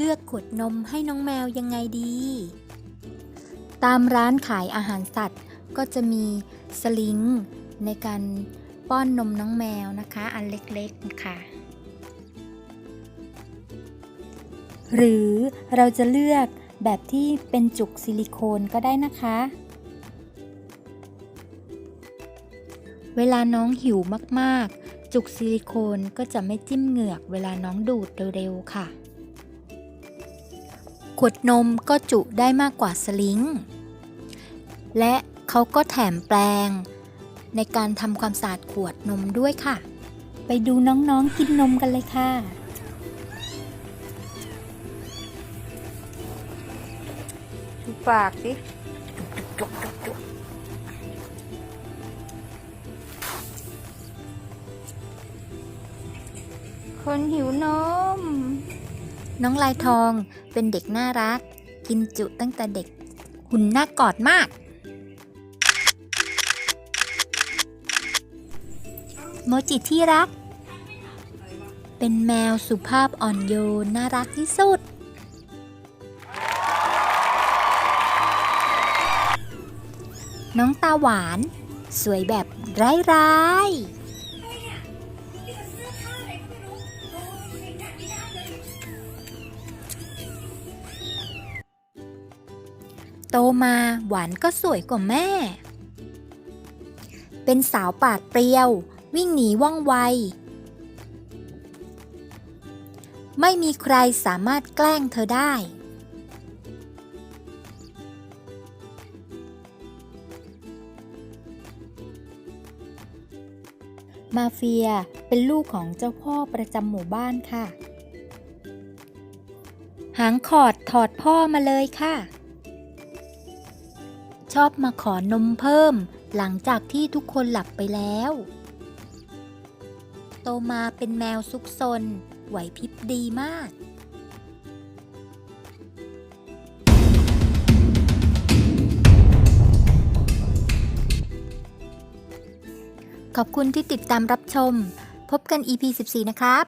เลือกขวดนมให้น้องแมวยังไงดี ตามร้านขายอาหารสัตว์ก็จะมีสลิงในการป้อนนมน้องแมวนะคะ อันเล็กๆค่ะ หรือเราจะเลือกแบบที่เป็นจุกซิลิโคนก็ได้นะคะ เวลาน้องหิวมากๆ จุกซิลิโคนก็จะไม่จิ้มเหงือกเวลาน้องดูดเร็วๆค่ะ ขวดนมก็จุได้มากกว่าสลิง และเขาก็แถมแปลง ในการทำความสะอาดขวดนมด้วยค่ะ ไปดูน้องๆกินนมกันเลยค่ะ ดูปากสิคนหิวนม น้องลายทองเป็นเด็กน่ารัก กินจุตั้งแต่เด็ก หุ่นน่ากอดมาก โมจิที่รัก เป็นแมวสุภาพอ่อนโยนน่ารักที่สุด น้องตาหวาน สวยแบบร้ายๆ โตมาหวานก็สวยกว่าแม่ เป็นสาวปาดเปรียว วิ่งหนีว่องไว ไม่มีใครสามารถแกล้งเธอได้ มาเฟียเป็นลูกของเจ้าพ่อประจำหมู่บ้านค่ะ หางขอดถอดพ่อมาเลยค่ะ ชอบมาขอนมเพิ่ม หลังจากที่ทุกคนหลับไปแล้ว โตมาเป็นแมวซุกซน ไหวพริบดีมาก ขอบคุณที่ติดตามรับชม พบกัน EP 14 นะครับ